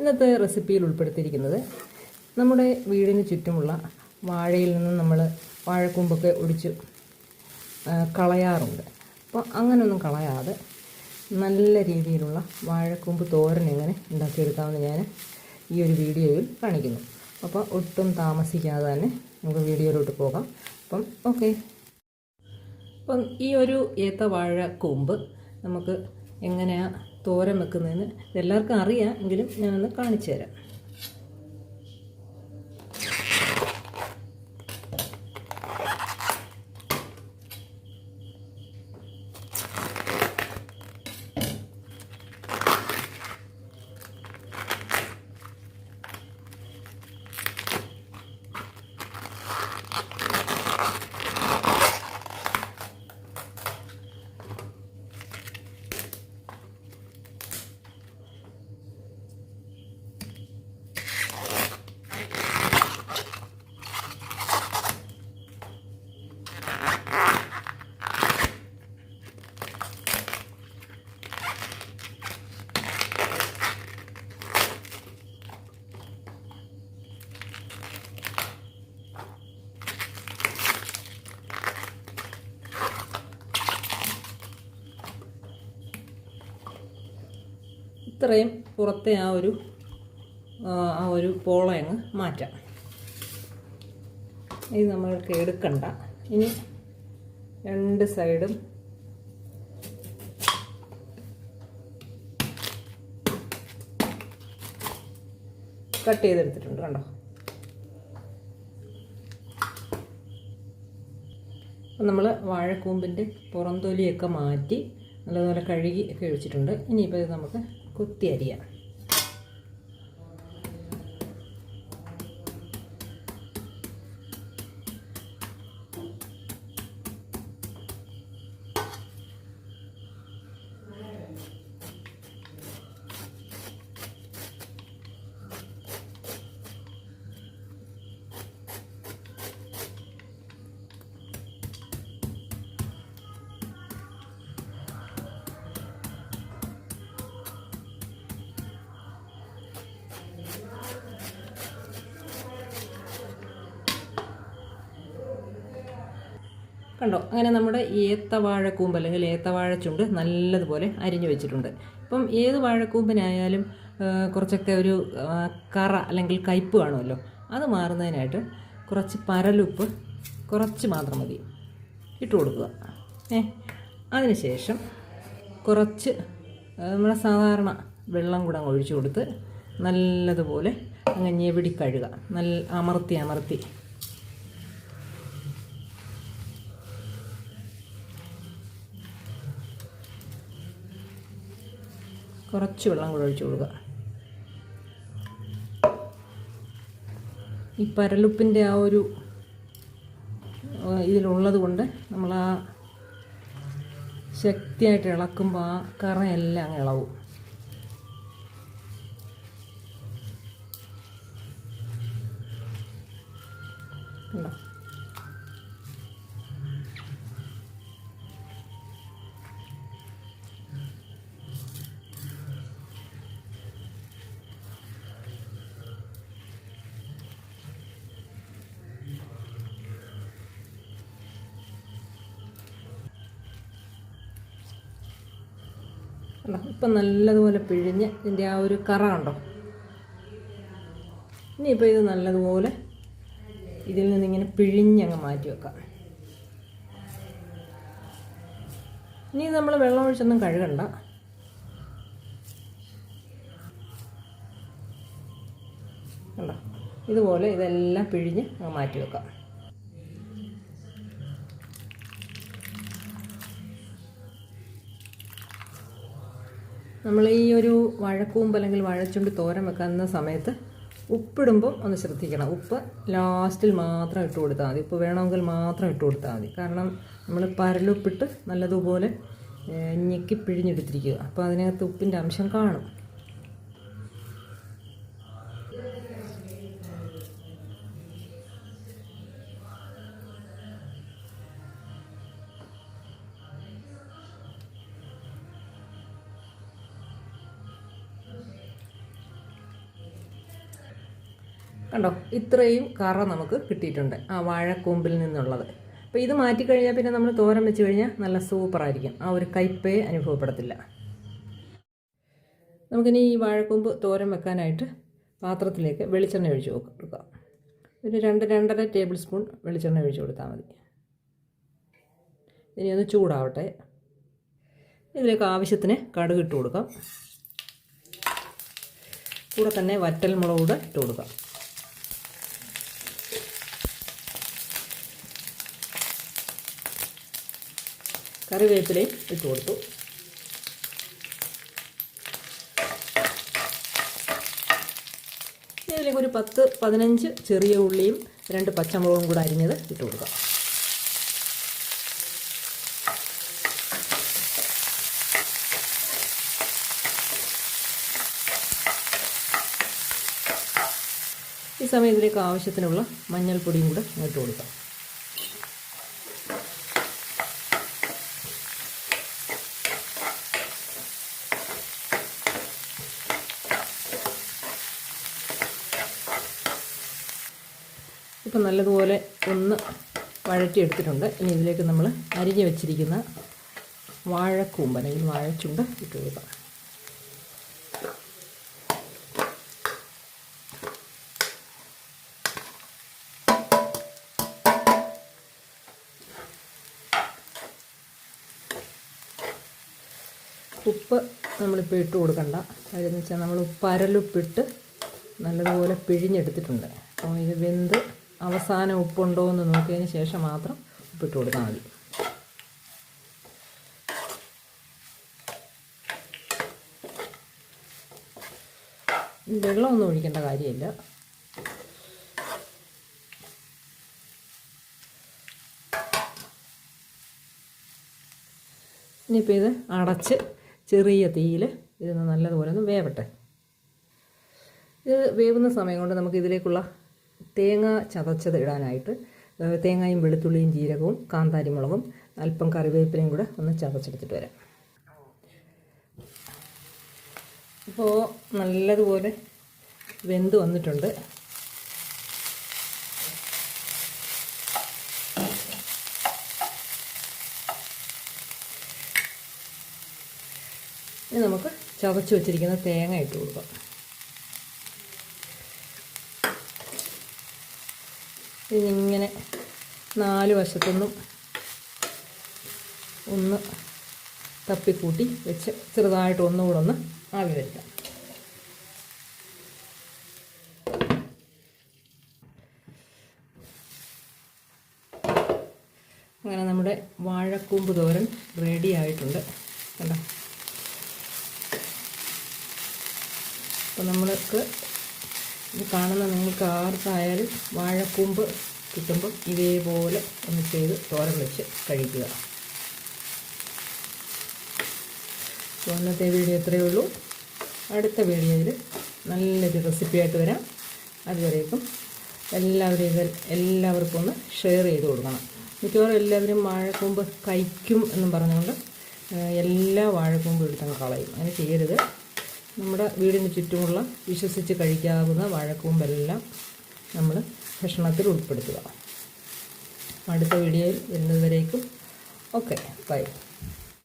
ഇന്നത്തെ റെസിപ്പിയിൽ ഉൾപ്പെടുത്തിയിരിക്കുന്നത് നമ്മുടെ വീടിന് ചുറ്റുമുള്ള വാഴയിൽ നിന്ന് നമ്മൾ വാഴക്കൂമ്പൊക്കെ ഒടിച്ച് കളയാറുണ്ട്. അപ്പോൾ അങ്ങനെയൊന്നും കളയാതെ നല്ല രീതിയിലുള്ള വാഴക്കൂമ്പ് തോരൻ എങ്ങനെ ഉണ്ടാക്കിയെടുക്കാമെന്ന് ഞാൻ ഈ ഒരു വീഡിയോയിൽ കാണിക്കുന്നു. അപ്പോൾ ഒട്ടും താമസിക്കാതെ തന്നെ നമുക്ക് വീഡിയോയിലോട്ട് പോകാം. അപ്പം ഓക്കെ. അപ്പം ഈ ഒരു ഏത്ത വാഴ നമുക്ക് എങ്ങനെയാണ് തോരൻ വെക്കുന്നതെന്ന് എല്ലാവർക്കും അറിയാം എങ്കിലും ഞാനൊന്ന് കാണിച്ചു തരാം ഇത്രയും പുറത്തെ ആ ഒരു ആ, ഒരു പോളയങ്ങ് മാറ്റാം. ഇത് നമ്മൾക്ക് എടുക്കണ്ട. ഇനി രണ്ട് സൈഡും കട്ട് ചെയ്തെടുത്തിട്ടുണ്ട് കണ്ടോ? നമ്മൾ വാഴക്കൂമ്പിന്റെ പുറംതൊലിയൊക്കെ മാറ്റി നല്ലതുപോലെ കഴുകി ഒക്കെ വെച്ചിട്ടുണ്ട് ഇനിയിപ്പോൾ ഇത് നമുക്ക് കുത്തി അരിയാം. കണ്ടോ? അങ്ങനെ നമ്മുടെ ഏത്തവാഴക്കൂമ്പ് അല്ലെങ്കിൽ ഏത്തവാഴച്ചുണ്ട് നല്ലതുപോലെ അരിഞ്ഞു വെച്ചിട്ടുണ്ട്. ഇപ്പം ഏത് വാഴക്കൂമ്പിനായാലും കുറച്ചൊക്കെ ഒരു കറ അല്ലെങ്കിൽ കയ്പ്പ് കാണുമല്ലോ? അത് മാറുന്നതിനായിട്ട് കുറച്ച് പരലുപ്പ് കുറച്ച് മാത്രം മതി. ഇട്ട് കൊടുക്കുക. ഏ അതിനുശേഷം കുറച്ച് നമ്മുടെ സാധാരണ വെള്ളം കൂടെ ഒഴിച്ചു കൊടുത്ത് നല്ലതുപോലെ അങ്ങ് ഞെവിടി കഴുകുക. നല്ല അമർത്തി അമർത്തി കുറച്ച് വെള്ളം കൂടെ ഒഴിച്ചു കൊടുക്കുക. ഈ പരലുപ്പിന്റെ ആ ഒരു ഇതിലുള്ളത് കൊണ്ട് നമ്മൾ ആ ശക്തിയായിട്ട് ഇളക്കുമ്പോൾ ആ കറയെല്ലാം അങ്ങ് ഇളവും. കണ്ടോ? കണ്ടോ? ഇപ്പം നല്ലതുപോലെ പിഴിഞ്ഞ് ഇതിന്റെ ആ ഒരു കറ കണ്ടോ? ഇനിയിപ്പോൾ ഇത് നല്ലതുപോലെ ഇതിൽ നിന്നിങ്ങനെ പിഴിഞ്ഞങ്ങ് മാറ്റി വെക്കാം. ഇനി നമ്മൾ വെള്ളം ഒഴിച്ചൊന്നും കഴുകണ്ട. കണ്ടോ? ഇതുപോലെ ഇതെല്ലാം പിഴിഞ്ഞ് അങ്ങ് മാറ്റി വെക്കാം. നമ്മൾ ഈ ഒരു വഴക്കൂമ്പ് അല്ലെങ്കിൽ വഴച്ചുണ്ട് തോരൻ വെക്കുന്ന സമയത്ത് ഉപ്പിടുമ്പോൾ ഒന്ന് ശ്രദ്ധിക്കണം. ഉപ്പ് ലാസ്റ്റിൽ മാത്രം ഇട്ട് കൊടുത്താൽ മതി. ഉപ്പ് വേണമെങ്കിൽ മാത്രം ഇട്ട് കൊടുത്താൽ മതി. കാരണം നമ്മൾ പരലുപ്പിട്ട് നല്ലതുപോലെ ഞെക്കി പിഴിഞ്ഞെടുത്തിരിക്കുക. അപ്പോൾ അതിനകത്ത് ഉപ്പിന്റെ അംശം കാണും. കണ്ടോ? ഇത്രയും കറ നമുക്ക് കിട്ടിയിട്ടുണ്ട്. ആ വാഴക്കൂമ്പിൽ നിന്നുള്ളത്. അപ്പോൾ ഇത് മാറ്റിക്കഴിഞ്ഞാൽ പിന്നെ നമ്മൾ തോരൻ വെച്ച് കഴിഞ്ഞാൽ നല്ല സൂപ്പറായിരിക്കും ആ ഒരു കയ്പേ അനുഭവപ്പെടത്തില്ല. നമുക്കിനി ഈ വാഴക്കൂമ്പ് തോരൻ വെക്കാനായിട്ട് പാത്രത്തിലേക്ക് വെളിച്ചെണ്ണ ഒഴിച്ച് കൊടുക്കാം ഒരു രണ്ട് രണ്ടര ടേബിൾ സ്പൂൺ വെളിച്ചെണ്ണ ഒഴിച്ച് കൊടുത്താൽ മതി. ഇനി ഒന്ന് ചൂടാവട്ടെ. ഇതിലേക്ക് ആവശ്യത്തിന് കടുക് ഇട്ട് കൊടുക്കാം. കൂടെ തന്നെ വറ്റൽ മുളക് കൂടെ ഇട്ട് കൊടുക്കാം. കറിവേപ്പിലയും ഇട്ട് കൊടുത്തു. ഇതിലേക്ക് ഒരു പത്ത് പതിനഞ്ച് ചെറിയ ഉള്ളിയും രണ്ട് പച്ചമുളകും കൂടെ അരിഞ്ഞത് ഇട്ട് കൊടുക്കാം. ഈ സമയത്തിലേക്ക് ആവശ്യത്തിനുള്ള മഞ്ഞൾപ്പൊടിയും കൂടെ ഇട്ട് കൊടുക്കാം. ഇപ്പം നല്ലതുപോലെ ഒന്ന് വഴറ്റിയെടുത്തിട്ടുണ്ട്. ഇനി ഇതിലേക്ക് നമ്മൾ അരിഞ്ഞു വെച്ചിരിക്കുന്ന വാഴക്കൂമ്പ് അല്ലെങ്കിൽ വാഴച്ചുണ്ട് ഇട്ട് കൊടുക്കാം. ഉപ്പ് നമ്മളിപ്പോൾ ഇട്ട് കൊടുക്കണ്ട. കാര്യം എന്ന് വെച്ചാൽ നമ്മൾ ഉപ്പരലുപ്പിട്ട് നല്ലതുപോലെ പിഴിഞ്ഞെടുത്തിട്ടുണ്ട്. അപ്പോൾ ഇത് വെന്ത് അവസാനം ഉപ്പുണ്ടോ എന്ന് നോക്കിയതിന് ശേഷം മാത്രം ഉപ്പിട്ട് കൊടുത്താൽ മതി. വെള്ളമൊന്നും ഒഴിക്കേണ്ട കാര്യമില്ല. ഇനിയിപ്പോൾ ഇത് അടച്ച് ചെറിയ തീയിൽ ഇതൊന്ന് നല്ലതുപോലെ ഒന്ന് വേവട്ടെ. ഇത് വേവുന്ന സമയം കൊണ്ട് നമുക്ക് ഇതിലേക്കുള്ള തേങ്ങ ചതച്ചത് ഇടാനായിട്ട് തേങ്ങയും വെളുത്തുള്ളിയും ജീരകവും കാന്താരിമുളകും അല്പം കറിവേപ്പിലയും കൂടെ ഒന്ന് ചതച്ചെടുത്തിട്ട് വരാം. അപ്പോൾ നല്ലതുപോലെ വെന്ത് വന്നിട്ടുണ്ട്. ഇനി നമുക്ക് ചതച്ച് വെച്ചിരിക്കുന്ന തേങ്ങ ഇട്ട് കൊടുക്കാം. ഇതിങ്ങനെ നാല് വശത്തുനിന്നും ഒന്ന് തപ്പിക്കൂട്ടി വെച്ച് ചെറുതായിട്ട് ഒന്നുകൂടെ ഒന്ന് ആവി വരുത്താം അങ്ങനെ നമ്മുടെ വാഴക്കൂമ്പ് തോരൻ റെഡി ആയിട്ടുണ്ട്. കണ്ടോ? അപ്പം നമ്മൾക്ക് ഇത് കാണുന്ന നിങ്ങൾക്ക് ആർക്കായാലും വാഴക്കൂമ്പ് കിട്ടുമ്പോൾ ഇതേപോലെ ഒന്ന് ചെയ്ത് തോരൻ വെച്ച് കഴിക്കുക. അപ്പോൾ ഇന്നത്തെ വീഡിയോ ഇത്രയേ ഉള്ളൂ. അടുത്ത വീഡിയോയിൽ നല്ലൊരു റെസിപ്പിയായിട്ട് വരാം. അതുവരേക്കും എല്ലാവരും ഇത് എല്ലാവർക്കും ഒന്ന് ഷെയർ ചെയ്ത് കൊടുക്കണം. മിക്കവാറും എല്ലാവരും വാഴക്കൂമ്പ് കഴിക്കും എന്നും പറഞ്ഞുകൊണ്ട് എല്ലാ വാഴക്കൂമ്പും എടുത്തങ്ങ് കളയും. അങ്ങനെ ചെയ്യരുത്. നമ്മുടെ വീടിന് ചുറ്റുമുള്ള വിശ്വസിച്ച് കഴിക്കാവുന്ന വാഴക്കൂമ്പെല്ലാം നമ്മൾ ഭക്ഷണത്തിൽ ഉൾപ്പെടുത്തുക. അടുത്ത വീഡിയോയിൽ വരുന്നതുവരേക്കും. Okay bye.